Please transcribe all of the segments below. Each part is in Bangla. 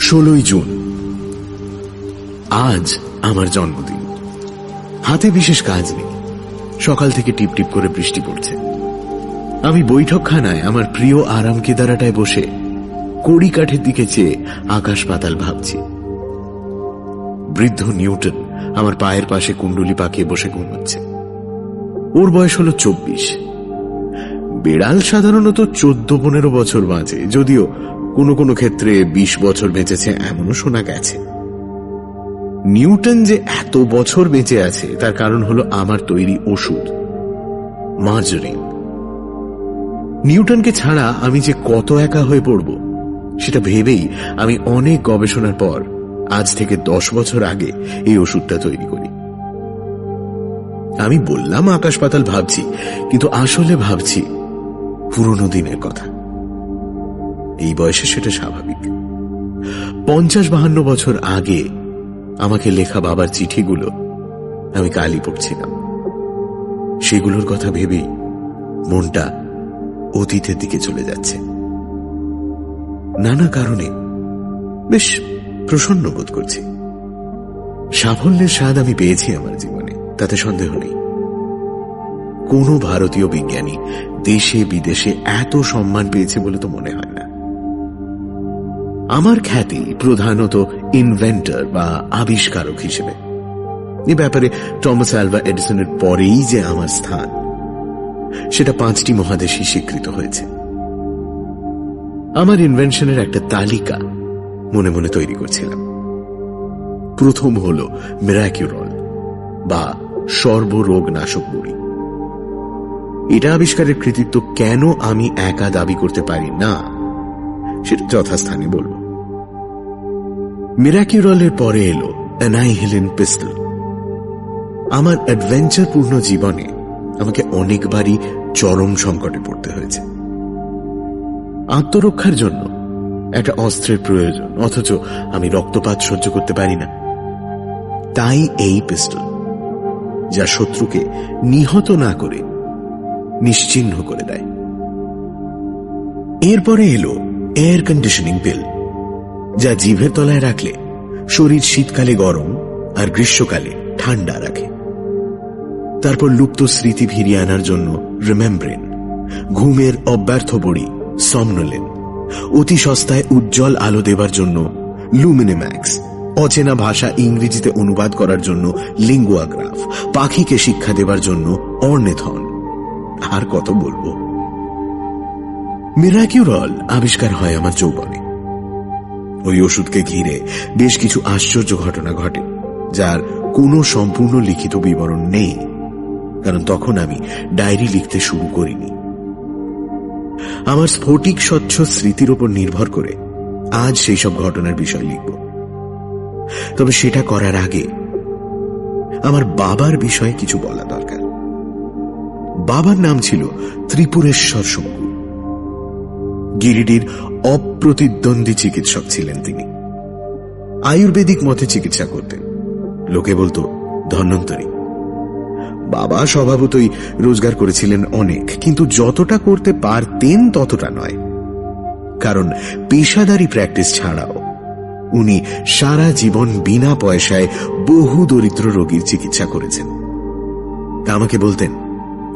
ষোলোই জুন। আজ আমার জন্মদিন। হাতে বিশেষ কাজ নেই। সকাল থেকে টিপ টিপ করে বৃষ্টি পড়ছে। আমি বৈঠকখানায় আমার প্রিয় আরাম কেদারাটায় বসে কড়ি কাঠের দিকে চেয়ে আকাশ পাতাল ভাবছি। বৃদ্ধ নিউটন আমার পায়ের পাশে কুণ্ডলি পাকিয়ে বসে ঘুমাচ্ছে। ওর বয়স হলো চব্বিশ। বেড়াল সাধারণত চোদ্দ পনেরো বছর বাঁচে যদিও কোনো কোনো ক্ষেত্রে বিশ বছর বেঁচেছে, এমনও শোনা গেছে। নিউটন যে এত বছর বেঁচে আছে, তার কারণ হলো আমার তৈরি ওষুধ, মার্জরিন। নিউটনকে ছাড়া আমি যে কত একা হয়ে পড়ব, সেটা ভেবেই আমি অনেক গবেষণার পর আজ থেকে দশ বছর আগে এই ওষুধটা তৈরি করি। আমি বললাম আকাশ পাতাল ভাবছি, কিন্তু আসলে ভাবছি পুরনো দিনের কথা। এই বয়সে সেটা স্বাভাবিক। পঞ্চাশ বাহান্ন বছর আগে আমাকে লেখা বাবার চিঠিগুলো আমি কালই পড়ছিলাম। সেগুলোর কথা ভেবেই মনটা অতীতের দিকে চলে যাচ্ছে। নানা কারণে বেশ প্রসন্ন বোধ করছি। সাফল্যের স্বাদ আমি পেয়েছি আমার জীবনে, তাতে সন্দেহ নেই। কোনো ভারতীয় বিজ্ঞানী দেশে বিদেশে এত সম্মান পেয়েছে বলে তো মনে হয় না। আমার খ্যাতি প্রধানত ইনভেন্টর বা আবিষ্কারক হিসেবে। এ ব্যাপারে টমাস অ্যালভা এডিসনের পরেই যে আমার স্থান, সেটা পাঁচটি মহাদেশই স্বীকৃত হয়েছে। আমার ইনভেনশনের একটা তালিকা মনে মনে তৈরি করছিলাম। প্রথম হল মেরাকিউরল বা সর্বরোগ নাশক বড়ি। এটা আবিষ্কারের কৃতিত্ব কেন আমি একা দাবি করতে পারি না, সেটা যথাস্থানে বলব। মিরাকিউরলের পরে এলো অ্যানাইহিলিন পিস্তল। আমার অ্যাডভেঞ্চারপূর্ণ জীবনে আমাকে অনেকবারই চরম সংকটে পড়তে হয়েছে। আত্মরক্ষার জন্য একটা অস্ত্রের প্রয়োজন, অথচ আমি রক্তপাত সহ্য করতে পারি না। তাই এই পিস্তল, যা শত্রুকে নিহত না করে নিশ্চিহ্ন করে দেয়। এরপরে এলো এয়ার কন্ডিশনিং পিল যা জিভের তলায় রাখলে শরীর শীতকালে গরম আর গ্রীষ্মকালে ঠান্ডা রাখে। তারপর লুপ্ত স্মৃতি ফিরিয়ে আনার জন্য রিমেম্ব্রেন, ঘুমের অব্যর্থ বড়ি সমনলেন, অতি সস্তায় উজ্জ্বল আলো দেবার জন্য লুমিনেম্যাক্স, অচেনা ভাষা ইংরেজিতে অনুবাদ করার জন্য লিঙ্গুয়াগ্রাফ, পাখিকে শিক্ষা দেবার জন্য অর্নেথন। আর কত বলব? মিরাকিউরল আবিষ্কার হয় আমার যৌবনে। ওই ওষুধকে ঘিরে বেশ কিছু আশ্চর্য ঘটনা ঘটে, যার কোনো সম্পূর্ণ লিখিত বিবরণ নেই, কারণ তখন আমি ডায়েরি লিখতে শুরু করিনি। আমার স্ফটিক স্বচ্ছ স্মৃতির উপর নির্ভর করে আজ সেই সব ঘটনার বিষয় লিখব। তবে সেটা করার আগে আমার বাবার বিষয়ে কিছু বলা দরকার। বাবার নাম ছিল ত্রিপুরেশ্বর শঙ্কু। গিরিডির অপ্রতিদ্বন্দ্বী চিকিৎসক ছিলেন তিনি। আয়ুর্বেদিক মতে চিকিৎসা করতেন। লোকে বলতো, ধন্বন্তরী। বাবা স্বভাবতই রোজগার করেছিলেন অনেক, কিন্তু যতটা করতে পারতেন ততটা নয়। কারণ পেশাদারি প্র্যাকটিস ছাড়াও উনি সারা জীবন বিনা পয়সায় বহু দরিদ্র রোগীর চিকিৎসা করেছেন। আমাকে বলতেন,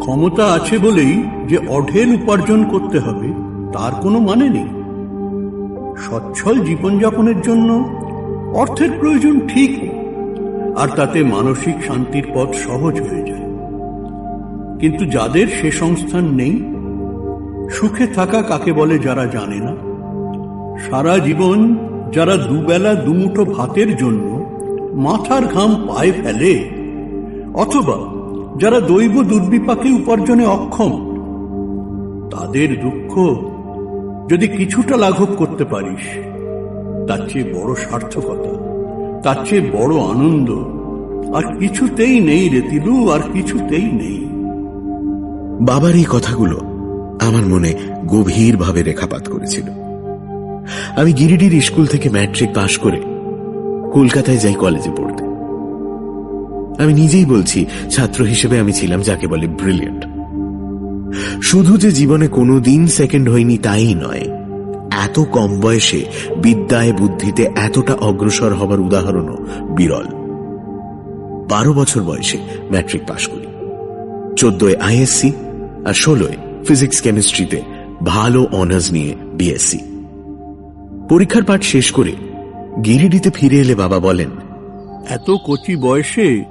ক্ষমতা আছে বলেই যে অঢেল উপার্জন করতে হবে তার কোনো মানে নেই। সচ্ছল জীবনযাপনের জন্য অর্থের প্রয়োজন ঠিক, আর তাতে মানসিক শান্তির পথ সহজ হয়ে যায়। কিন্তু যাদের সে সংস্থান নেই, সুখে থাকা কাকে বলে যারা জানে না? সারা জীবন যারা দুবেলা দুমুঠো ভাতের জন্য মাথার ঘাম পায়ে ফেলে, অথবা যারা দৈব দুর্বিপাকে উপার্জনে অক্ষম, তাদের দুঃখ যদি কিছুটা লাঘব করতে পারিস, তার চেয়ে বড় সার্থকতা, তার চেয়ে বড় আনন্দ আর কিছুতেই নেই রে তিলু, আর কিছুতেই নেই। বাবার এই কথাগুলো আমার মনে গভীরভাবে রেখাপাত করেছিল। আমি গিরিডির স্কুল থেকে ম্যাট্রিক পাশ করে কলকাতায় যাই কলেজে পড়তে। আমি নিজেই বলছি, ছাত্র হিসেবে আমি ছিলাম যাকে বলে ব্রিলিয়েন্ট। শুধু যে জীবনে কোনো দিন সেকেন্ড হয়নি তাই নয়। এত কম বয়সে বিদ্যায় বুদ্ধিতে এতটা অগ্রসর হবার উদাহরণও বিরল। বারো বছর বয়সে ম্যাট্রিক পাশ করি। চোদ্দয় আইএসসি আর ষোলোয় ফিজিক্স কেমিস্ট্রিতে ভালো অনার্স নিয়ে বিএসসি পরীক্ষার পাঠ শেষ করে গিরিডিতে ফিরে এলে বাবা বলেন, এত কচি বয়সে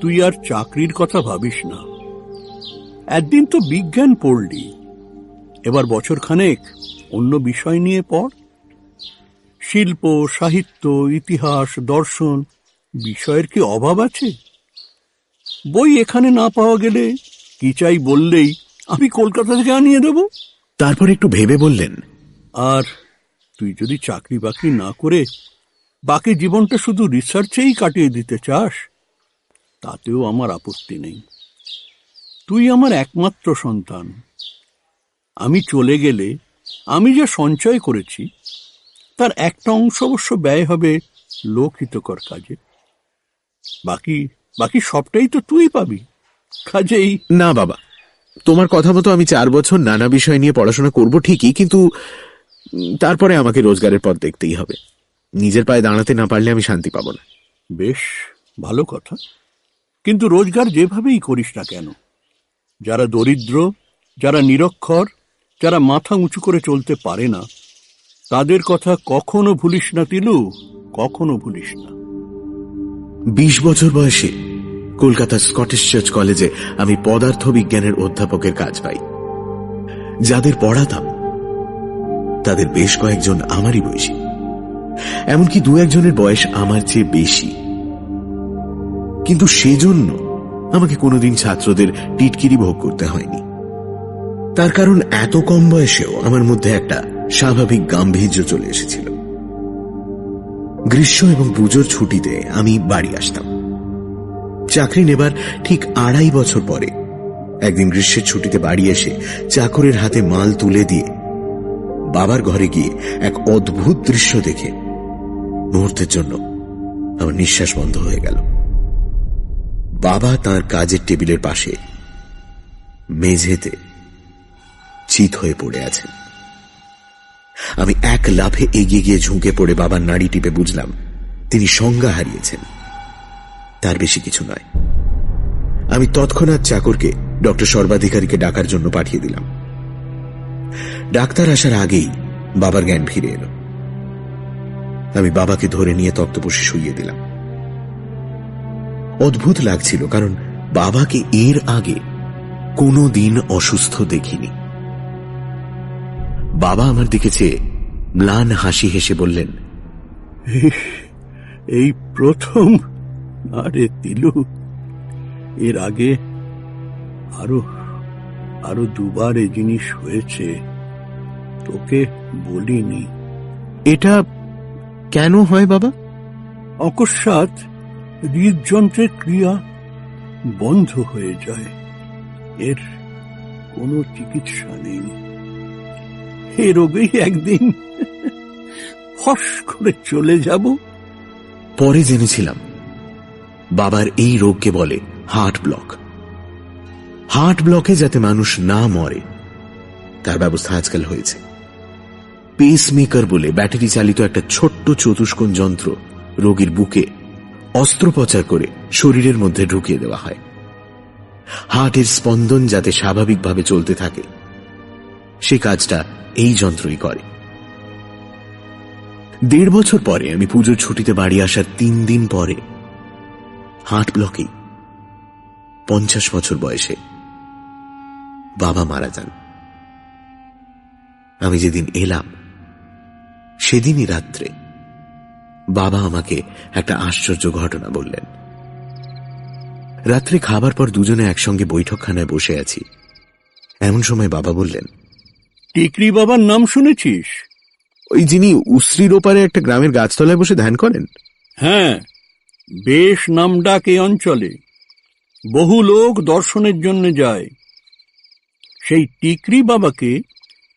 তুই আর চাকরির কথা ভাবিস না। একদিন তো বিজ্ঞান পড়লি। এবার বছর খানেক অন্য বিষয় নিয়ে পড়। শিল্প সাহিত্য ইতিহাস দর্শন বিষয়ের কি অভাব আছে? বই এখানে না পাওয়া গেলে কি চাই বললেই আমি কলকাতা থেকে আনিয়ে দেব? তারপর একটু ভেবে বললেন। আর তুই যদি চাকরি বাকরি না করে বাকি জীবনটা শুধু রিসার্চেই কাটিয়ে দিতে চাস তাতেও আমার আপত্তি নেই। তুই আমার একমাত্র সন্তান। আমি চলে গেলে আমি যে সঞ্চয় করেছি তার একটা অংশ অবশ্য ব্যয় হবে লোকহিতকর কাজে। বাকি বাকি সবটাই তো তুই পাবি। কাজেই না বাবা তোমার কথা মতো আমি চার বছর নানা বিষয় নিয়ে পড়াশোনা করব ঠিকই কিন্তু তারপরে আমাকে রোজগারের পথ দেখতেই হবে। নিজের পায়ে দাঁড়াতে না পারলে আমি শান্তি পাবো না। বেশ ভালো কথা। কিন্তু রোজগার যেভাবেই করিস না কেন যারা দরিদ্র, যারা নিরক্ষর, যারা মাথা উঁচু করে চলতে পারে না, তাদের কথা কখনো ভুলিস না তিলু, কখনো ভুলিস না। বিশ বছর বয়সে কলকাতার স্কটিশ চার্চ কলেজে আমি পদার্থ বিজ্ঞানের অধ্যাপকের কাজ পাই। যাদের পড়াতাম, তাদের বেশ কয়েকজন আমারই বয়সী। এমনকি দু একজনের বয়স আমার চেয়ে বেশি। কিন্তু সেজন্য আমাকে কোনোদিন ছাত্রদের টিটকিরি ভোগ করতে হয়নি। তার কারণ এত কম বয়সেও আমার মধ্যে একটা স্বাভাবিক গাম্ভীর্য চলে এসেছিল। গ্রীষ্ম এবং পুজোর ছুটিতে আমি বাড়ি আসতাম। চাকরি নেবার ঠিক আড়াই বছর পরে একদিন গ্রীষ্মের ছুটিতে বাড়ি এসে চাকরের হাতে মাল তুলে দিয়ে বাবার ঘরে গিয়ে এক অদ্ভুত দৃশ্য দেখে মুহূর্তের জন্য আমার নিঃশ্বাস বন্ধ হয়ে গেল। বাবা তার কাজের টেবিলের পাশে মেঝেতে চিত হয়ে পড়ে আছেন আমি এক লাফে এগিয়ে গিয়ে ঝুঁকে পড়ে বাবার নাড়ি টিপে বুঝলাম, তিনি সংজ্ঞা হারিয়েছেন। তার বেশি কিছু নয়। আমি তৎক্ষণাৎ চাকরকে, ডক্টর সর্বাধিকারীকে ডাকার জন্য পাঠিয়ে দিলাম। ডাক্তার আসার আগেই বাবার জ্ঞান ফিরে এলো। আমি বাবাকে ধরে নিয়ে তক্তপোষে শুইয়ে দিলাম। অদ্ভুত লাগছিল কারণ বাবাকে এর আগে কোনো দিন অসুস্থ দেখিনি। বাবা আমার দিকে চেয়ে ম্লান হাসি হেসে বললেন এই প্রথম। আরে তিলু এর আগে আরও আরও দুবার এ জিনিস হয়েছে। তোকে বলিনি। এটা কেন হয় বাবা? অকস্মাৎ হৃদযন্ত্রের ক্রিয়া বন্ধ হয়ে যায়। এর কোনো চিকিৎসা নেই। এ রোগেই একদিন ফস করে চলে যাব। পরে জেনেছিলাম। বাবার এই রোগকে বলে হার্ট ব্লক। হার্ট ব্লকে যাতে মানুষ না মরে, তার ব্যবস্থা আজকাল হয়েছে। পেসমেকার বলে ব্যাটারি চালিত একটা ছোট্ট চতুষ্কোণ যন্ত্র রোগীর বুকে অস্ত্রোপচার করে শরীরের মধ্যে ঢুকিয়ে দেওয়া হয়। হার্টের স্পন্দন যাতে স্বাভাবিকভাবে চলতে থাকে, সে কাজটা এই যন্ত্রই করে। দেড় বছর পরে আমি পুজোর ছুটিতে বাড়ি আসার তিন দিন পরে হার্ট ব্লকেই পঞ্চাশ বছর বয়সে বাবা মারা যান। আমি যেদিন এলাম, সেদিনই রাত্রে বাবা আমাকে একটা আশ্চর্য ঘটনা বললেন। রাত্রে খাবার পর দুজনে একসঙ্গে বৈঠকখানায় বসে আছি। এমন সময় বাবা বললেন টিকরি বাবার নাম শুনেছিস? ওই যিনি উশ্রির ওপারে একটা গ্রামের গাছতলায় বসে ধ্যান করেন। হ্যাঁ বেশ নামডাক এই অঞ্চলে। বহু লোক দর্শনের জন্য যায়। সেই টিকরি বাবাকে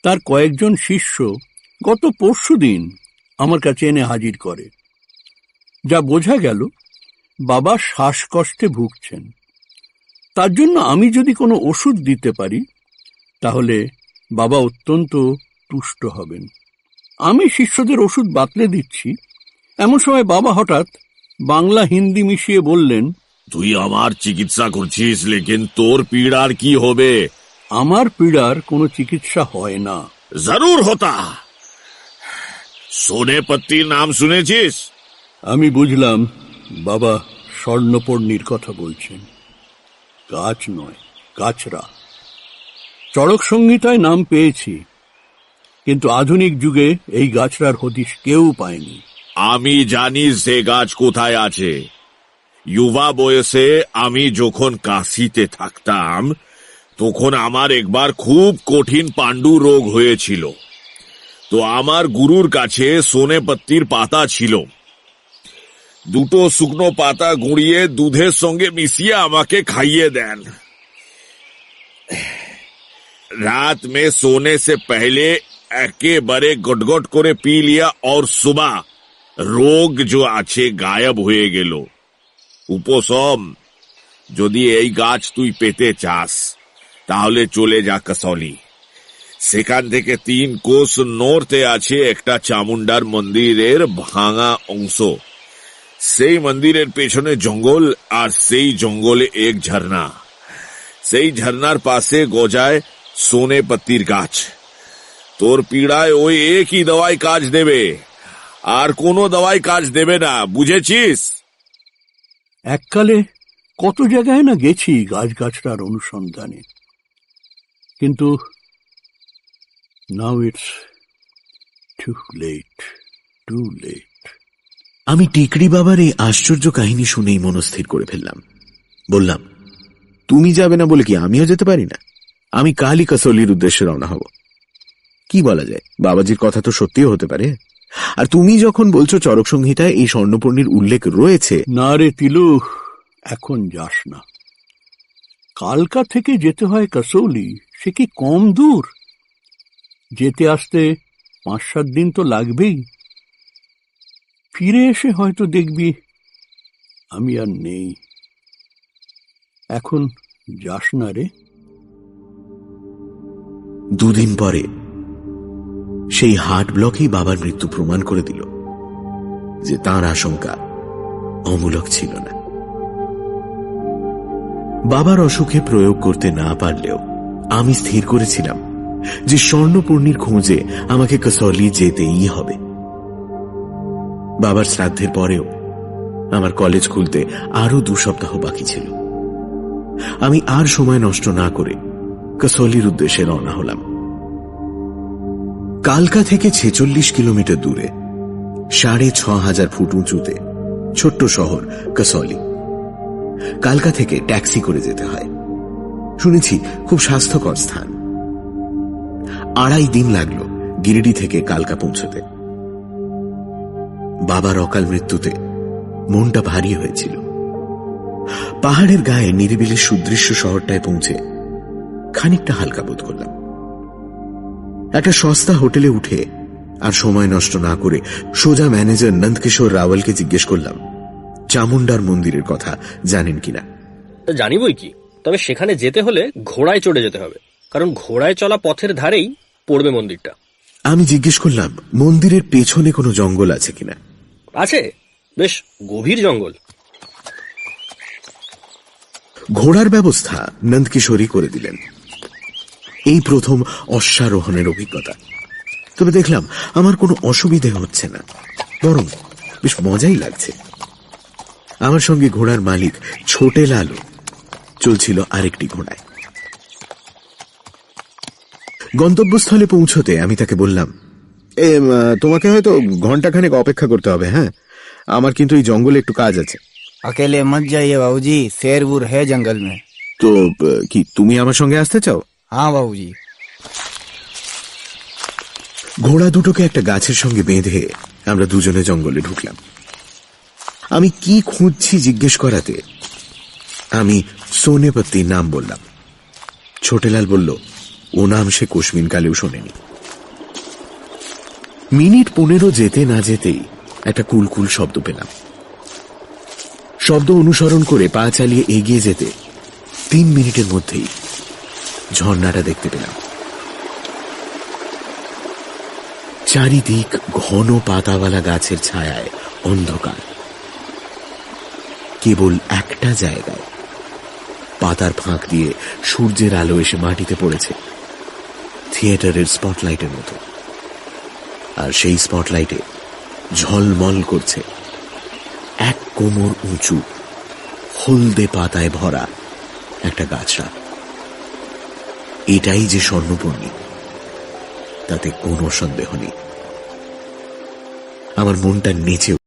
তার কয়েকজন শিষ্য গত পরশুদিন আমার কাছে এনে হাজির করে। যা বোঝা গেল বাবা শ্বাসকষ্টে ভুগছেন। তার জন্য আমি যদি কোনো ওষুধ দিতে পারি তাহলে বাবা অত্যন্ত তুষ্ট হবেন। আমি শিষ্যদের ওষুধ বাতলে দিচ্ছি। এমন সময় বাবা হঠাৎ বাংলা হিন্দি মিশিয়ে বললেন তুই আমার চিকিৎসা করছিস লেকিন তোর পীড়ার কি হবে? আমার পীড়ার কোনো চিকিৎসা হয় না। জরুর হতা। সোনে পত্তির নাম শুনেছিস? আমি বুঝলাম বাবা স্বর্ণপর্ণির কথা বলছেন। গাছ নয় গাছরা চড়ক সংহিতায় নাম পেয়েছি, কিন্তু আধুনিক যুগে এই গাছরার হদিশ কেউ পায়নি। আমি জানি সে গাছ কোথায় আছে। যুবা বয়সে আমি যখন কাশিতে থাকতাম, তখন আমার একবার খুব কঠিন পাণ্ডু রোগ হয়েছিল। তো আমার গুরুর কাছে সোনে পত্তির পাতা ছিল। দুটো শুকনো পাতা গুঁড়িয়ে দুধের সঙ্গে মিশিয়ে আমাকে খাইয়ে দেন रात में सोने से पहले একেবারে গটগট করে পি লিয়া और सुबह রোগ যে আছে গায়েব হয়ে গেল উপশম যদি এই গাছ তুই পেতে চাস তাহলে চলে যা কসলি সেখান থেকে তিন কোষ নর্থে আছে একটা চামুন্ডার মন্দিরের ভাঙা অংশ সেই মন্দিরের পেছনে জঙ্গল আর সেই জঙ্গলে এক ঝর্ণা। সেই ঝর্ণার পাশে গজায় সোনে পত্তির গাছ। তোর পীড়ায় ওই একই দওয়াই কাজ দেবে। আর কোনো দওয়াই কাজ দেবে না, বুঝেছিস? এককালে কত জায়গায় না গেছি গাছগাছরার অনুসন্ধানে। কিন্তু now it's too late too late. আমি টিকরি বাবার এই আশ্চর্য কাহিনী শুনেই মনস্থির করে ফেললাম। বললাম, তুমি যাবে না বলে কি আমিও যেতে পারি না? আমি কালই কাসলির উদ্দেশ্যে রওনা হব। কি বলা যায়? বাবাজির কথা তো সত্যিও হতে পারে। আর তুমি যখন বলছো চরক সংহিতায় এই স্বর্ণপূর্ণির উল্লেখ রয়েছে না রে তিলু এখন যাস না। কালকা থেকে যেতে হয় কাসৌলি, সে কি কম দূর? যেতে আসতে পাঁচ সাত দিন তো লাগবেই। ফিরে এসে হয়তো দেখবি আমি আর নেই। এখন যাস না রে। দুদিন পরে সেই হার্ট ব্লকেই বাবার মৃত্যু প্রমাণ করে দিল যে তার আশঙ্কা অমূলক ছিল না। বাবার অসুখে প্রয়োগ করতে না পারলেও আমি স্থির করেছিলাম যে স্বর্ণপূর্ণির খোঁজে আমাকে কসলি যেতেই হবে। বাবার শ্রাদ্ধের পরেও আমার কলেজ খুলতে আরও দু সপ্তাহ বাকি ছিল। আমি আর সময় নষ্ট না করে কসলির উদ্দেশ্যে রওনা হলাম। কালকা থেকে ছেচল্লিশ কিলোমিটার দূরে, সাড়ে ছ হাজার ফুট উঁচুতে, ছোট্ট শহর কসলি। কালকা থেকে ট্যাক্সি করে যেতে হয়। শুনেছি খুব স্বাস্থ্যকর স্থান। আড়াই দিন লাগল গিরিডি থেকে কালকা পৌঁছতে। বাবার অকাল মৃত্যুতে মনটা ভারী হয়েছিল। পাহাড়ের গায়ে নিরিবিলি সুদৃশ্য শহরটায় পৌঁছে খানিকটা হালকা বোধ করলাম। একটা সস্তা হোটেলে উঠে আর সময় নষ্ট না করে সোজা ম্যানেজার নন্দকিশোর রাওয়ালকে জিজ্ঞেস করলাম চামুন্ডার মন্দিরের কথা জানেন কিনা? জানি বই কি তবে সেখানে যেতে হলে ঘোড়ায় চড়ে যেতে হবে কারণ ঘোড়ায় চলা পথের ধারেই পড়বে মন্দিরটা। আমি জিজ্ঞেস করলাম মন্দিরের পেছনে কোনো জঙ্গল আছে কিনা? আছে? বেশ গভীর জঙ্গল। ঘোড়ার ব্যবস্থা নন্দকিশোরই করে দিলেন। এই প্রথম অশ্বারোহণের অভিজ্ঞতা। তবে দেখলাম, আমার কোনো অসুবিধে হচ্ছে না। বরং বেশ মজাই লাগছে। আমার সঙ্গে ঘোড়ার মালিক ছোটে লালু চলছিল আরেকটি ঘোড়ায়। গন্তব্যস্থলে পৌঁছতে আমি তাকে বললাম এ উম, তোমাকে হয়তো ঘন্টাখানেক অপেক্ষা করতে হবে হ্যাঁ আমার কিন্তু এই জঙ্গলে একটু কাজ আছে अकेले मत जाइए बाबूजी शेर वूर है जंगल में তো আহ, কি তুমি আমার সঙ্গে আসতে চাও हाँ बाबूजी ঘোড়া দুটোকে একটা গাছের সঙ্গে বেঁধে আমরা দুজনে জঙ্গলে ঢুকলাম আমি কি খুঁজছি জিজ্ঞেস করাতে আমি সোনেপত্তির নাম বললাম ছোটেলাল বলল ও নাম সে কোশমিন কালেও শোনেনি মিনিট পনেরো যেতে না যেতেই একটা কুলকুল শব্দ পেলাম। শব্দ অনুসরণ করে পা চালিয়ে এগিয়ে যেতে তিন মিনিটের মধ্যেই ঝর্ণাটা দেখতে পেলাম। চারিদিক ঘন পাতাওয়ালা গাছের ছায়ায় অন্ধকার। কেবল একটা জায়গায় পাতার ফাঁক দিয়ে সূর্যের আলো এসে মাটিতে পড়েছে। থিয়েটারের স্পটলাইটের মতো। আর সেই স্পটলাইটে ঝলমল করছে এক কোমর উঁচু, হলদে পাতায় ভরা একটা গাছরা এটাই যে স্বর্ণপূর্ণি তাতে কোনো সন্দেহ নেই। আমার মনটা নেচে